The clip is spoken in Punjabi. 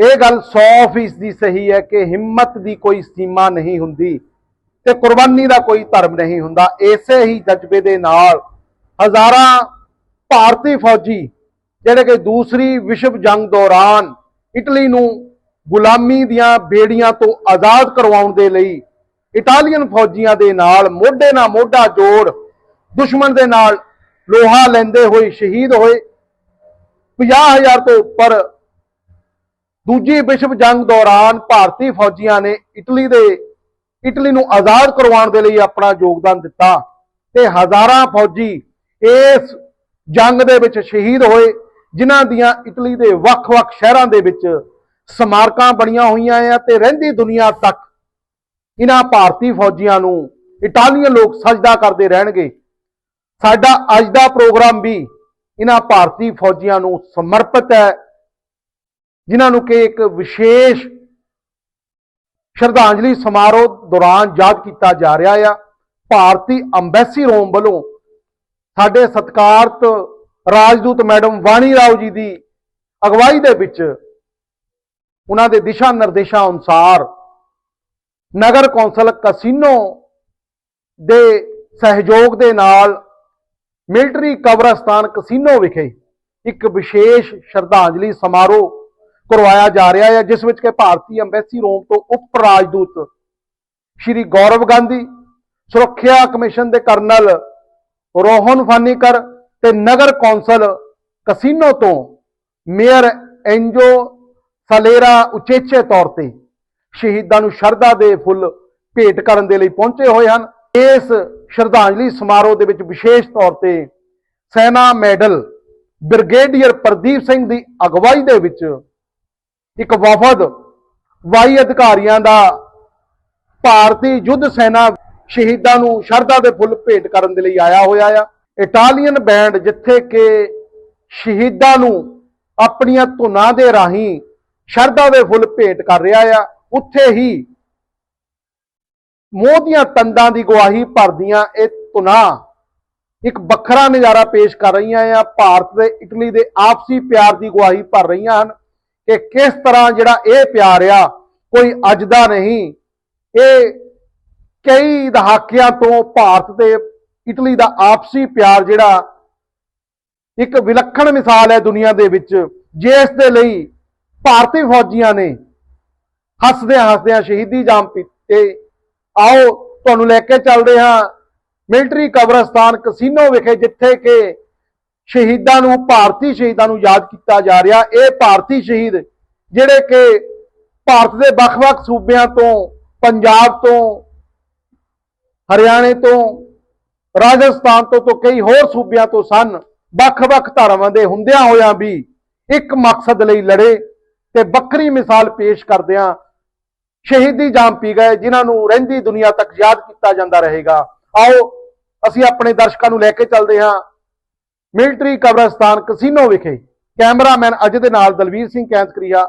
ਇਹ ਗੱਲ 100% ਦੀ ਸਹੀ ਹੈ ਕਿ ਹਿੰਮਤ ਦੀ ਕੋਈ ਸੀਮਾ ਨਹੀਂ ਹੁੰਦੀ ਤੇ ਕੁਰਬਾਨੀ ਦਾ ਕੋਈ ਧਰਮ ਨਹੀਂ ਹੁੰਦਾ। ਇਸੇ ਹੀ ਜਜ਼ਬੇ ਦੇ ਨਾਲ ਹਜ਼ਾਰਾਂ ਭਾਰਤੀ ਫੌਜੀ, ਜਿਹੜੇ ਕਿ ਦੂਸਰੀ ਵਿਸ਼ਵ ਜੰਗ ਦੌਰਾਨ ਇਟਲੀ ਨੂੰ ਗੁਲਾਮੀ ਦੀਆਂ ਬੇੜੀਆਂ ਤੋਂ ਆਜ਼ਾਦ ਕਰਵਾਉਣ ਦੇ ਲਈ ਇਟਾਲੀਅਨ ਫੌਜੀਆਂ ਦੇ ਨਾਲ ਮੋਢੇ ਨਾਲ ਮੋਢਾ ਜੋੜ, ਦੁਸ਼ਮਣ ਦੇ ਨਾਲ ਲੋਹਾ ਲੈਂਦੇ ਹੋਏ, ਸ਼ਹੀਦ ਹੋਏ 50000 ਤੋਂ ਉੱਪਰ ਦੂਜੀ ਵਿਸ਼ਵ ਜੰਗ ਦੌਰਾਨ ਭਾਰਤੀ ਫੌਜੀਆਂ ਨੇ ਇਟਲੀ ਦੇ, ਇਟਲੀ ਨੂੰ ਆਜ਼ਾਦ ਕਰਵਾਉਣ ਦੇ ਲਈ ਆਪਣਾ ਯੋਗਦਾਨ ਦਿੱਤਾ ਤੇ ਹਜ਼ਾਰਾਂ ਫੌਜੀ ਇਸ ਜੰਗ ਦੇ ਵਿੱਚ ਸ਼ਹੀਦ ਹੋਏ, ਜਿਨ੍ਹਾਂ ਦੀਆਂ ਇਟਲੀ ਦੇ ਵੱਖ-ਵੱਖ ਸ਼ਹਿਰਾਂ ਦੇ ਵਿੱਚ ਸਮਾਰਕਾਂ ਬਣੀਆਂ ਹੋਈਆਂ ਆ ਤੇ ਰਹਿੰਦੀ ਦੁਨੀਆ ਤੱਕ ਇਹਨਾਂ ਭਾਰਤੀ ਫੌਜੀਆਂ ਨੂੰ ਇਟਾਲੀਅਨ ਲੋਕ ਸਜਦਾ ਕਰਦੇ ਰਹਿਣਗੇ। ਸਾਡਾ ਅੱਜ ਦਾ ਪ੍ਰੋਗਰਾਮ ਵੀ ਇਹਨਾਂ ਭਾਰਤੀ ਫੌਜੀਆਂ ਨੂੰ ਸਮਰਪਿਤ ਹੈ। ਜਿਨ੍ਹਾਂ ਨੂੰ ਕਿ ਇੱਕ ਵਿਸ਼ੇਸ਼ ਸ਼ਰਧਾਂਜਲੀ ਸਮਾਰੋਹ ਦੌਰਾਨ ਯਾਦ ਕੀਤਾ ਜਾ ਰਿਹਾ ਆ। ਭਾਰਤੀ ਅੰਬੈਸੀ ਰੋਮ ਵੱਲੋਂ ਸਾਡੇ ਸਤਿਕਾਰਤ ਰਾਜਦੂਤ ਮੈਡਮ ਵਾਣੀ ਰਾਓ ਜੀ ਦੀ ਅਗਵਾਈ ਦੇ ਵਿੱਚ ਉਹਨਾਂ ਦੇ ਦਿਸ਼ਾ ਨਿਰਦੇਸ਼ਾਂ ਅਨੁਸਾਰ ਨਗਰ ਕੌਂਸਲ ਕਸੀਨੋ ਦੇ ਸਹਿਯੋਗ ਦੇ ਨਾਲ ਮਿਲਟਰੀ ਕਬਰਸਤਾਨ ਕਸੀਨੋ ਵਿਖੇ ਇੱਕ ਵਿਸ਼ੇਸ਼ ਸ਼ਰਧਾਂਜਲੀ ਸਮਾਰੋਹ ਕਰਵਾਇਆ ਜਾ ਰਿਹਾ ਹੈ, ਜਿਸ ਵਿੱਚ ਕਿ ਭਾਰਤੀ ਅੰਬੈਸੀ ਰੋਮ ਤੋਂ ਉਪ ਰਾਜਦੂਤ ਸ਼੍ਰੀ ਗੌਰਵ ਗਾਂਧੀ, ਸੁਰੱਖਿਆ ਕਮਿਸ਼ਨ ਦੇ ਕਰਨਲ ਰੋਹਨ ਫਾਨੀਕਰ ਤੇ ਨਗਰ ਕੌਂਸਲ ਕਸੀਨੋ ਤੋਂ ਮੇਅਰ ਐਂਜੋ ਸਲੇਰਾ ਉਚੇਚੇ ਤੌਰ ਤੇ ਸ਼ਹੀਦਾਂ ਨੂੰ ਸ਼ਰਧਾ ਦੇ ਫੁੱਲ ਭੇਟ ਕਰਨ ਦੇ ਲਈ ਪਹੁੰਚੇ ਹੋਏ ਹਨ। ਇਸ ਸ਼ਰਧਾਂਜਲੀ ਸਮਾਰੋਹ ਦੇ ਵਿੱਚ ਵਿਸ਼ੇਸ਼ ਤੌਰ ਤੇ ਸੈਨਾ ਮੈਡਲ ਬ੍ਰਿਗੇਡੀਅਰ ਪ੍ਰਦੀਪ ਸਿੰਘ ਦੀ ਅਗਵਾਈ ਦੇ ਵਿੱਚ ਇੱਕ ਵਫਦ ਵਾਈ ਅਧਿਕਾਰੀਆਂ ਦਾ ਭਾਰਤੀ ਯੁੱਧ ਸੈਨਾ ਸ਼ਹੀਦਾਂ ਨੂੰ ਸ਼ਰਧਾ ਦੇ ਫੁੱਲ ਭੇਟ ਕਰਨ ਦੇ ਲਈ ਆਇਆ ਹੋਇਆ ਆ। ਇਟਾਲੀਅਨ ਬੈਂਡ ਜਿੱਥੇ ਕਿ ਸ਼ਹੀਦਾਂ ਨੂੰ ਆਪਣੀਆਂ ਧੁਨਾਂ ਦੇ ਰਾਹੀਂ ਸ਼ਰਧਾ ਦੇ ਫੁੱਲ ਭੇਟ ਕਰ ਰਿਹਾ ਆ, ਉੱਥੇ ਹੀ ਮੋਹ ਦੀਆਂ ਤੰਦਾਂ ਦੀ ਗਵਾਹੀ ਭਰਦੀਆਂ ਇਹ ਧੁਨਾਂ ਇੱਕ ਵੱਖਰਾ ਨਜ਼ਾਰਾ ਪੇਸ਼ ਕਰ ਰਹੀਆਂ ਆ। ਭਾਰਤ ਤੇ ਇਟਲੀ ਦੇ ਆਪਸੀ ਪਿਆਰ ਦੀ ਗਵਾਹੀ ਭਰ ਰਹੀਆਂ ਹਨ। ਕਿ ਕਿਸ ਤਰ੍ਹਾਂ ਜਿਹੜਾ ਇਹ ਪਿਆਰ ਆ, ਕੋਈ ਅੱਜ ਦਾ ਨਹੀਂ। ਇਹ ਕਈ ਦਹਾਕਿਆਂ ਤੋਂ ਭਾਰਤ ਤੇ ਇਟਲੀ ਦਾ ਆਪਸੀ ਪਿਆਰ ਜਿਹੜਾ ਇੱਕ ਵਿਲੱਖਣ ਮਿਸਾਲ ਹੈ ਦੁਨੀਆ ਦੇ ਵਿੱਚ ਜਿਸ ਦੇ ਲਈ ਭਾਰਤੀ ਫੌਜੀਆਂ ਨੇ ਹੱਸਦਿਆਂ ਹੱਸਦਿਆਂ ਸ਼ਹੀਦੀ ਜਾਮ ਪੀਤੇ। ਆਓ, ਤੁਹਾਨੂੰ ਲੈ ਕੇ ਚੱਲਦੇ ਹਾਂ, ਮਿਲਟਰੀ ਕਬਰਸਤਾਨ ਕਸੀਨੋ ਵਿਖੇ, ਜਿੱਥੇ ਕਿ ਸ਼ਹੀਦਾਂ ਨੂੰ, ਭਾਰਤੀ ਸ਼ਹੀਦਾਂ ਨੂੰ ਯਾਦ ਕੀਤਾ ਜਾ ਰਿਹਾ। ਇਹ ਭਾਰਤੀ ਸ਼ਹੀਦ ਜਿਹੜੇ ਕਿ ਭਾਰਤ ਦੇ ਵੱਖ-ਵੱਖ ਸੂਬਿਆਂ ਤੋਂ, ਪੰਜਾਬ ਤੋਂ, ਹਰਿਆਣੇ ਤੋਂ, ਰਾਜਸਥਾਨ ਤੋਂ ਤੋਂ ਕਈ ਹੋਰ ਸੂਬਿਆਂ ਤੋਂ ਸਨ। ਵੱਖ-ਵੱਖ ਧਾਰਾਵਾਂ ਦੇ ਹੁੰਦਿਆਂ ਹੋਇਆਂ ਵੀ ਇੱਕ ਮਕਸਦ ਲਈ ਲੜੇ ਤੇ ਵੱਖਰੀ ਮਿਸਾਲ ਪੇਸ਼ ਕਰਦਿਆਂ ਸ਼ਹੀਦੀ ਜਾਮ ਪੀ ਗਏ, ਜਿਨ੍ਹਾਂ ਨੂੰ ਰਹਿੰਦੀ ਦੁਨੀਆ ਤੱਕ ਯਾਦ ਕੀਤਾ ਜਾਂਦਾ ਰਹੇਗਾ। ਆਓ, ਅਸੀਂ ਆਪਣੇ ਦਰਸ਼ਕਾਂ ਨੂੰ ਲੈ ਕੇ ਚੱਲਦੇ ਹਾਂ। ਮਿਲਟਰੀ ਕਬਰਸਤਾਨ ਕਸੀਨੋ ਵਿਖੇ ਕੈਮਰਾਮੈਨ ਅਜੇ ਦੇ ਨਾਲ ਦਲਵੀਰ ਸਿੰਘ ਕੈਂਸਕਰੀਆ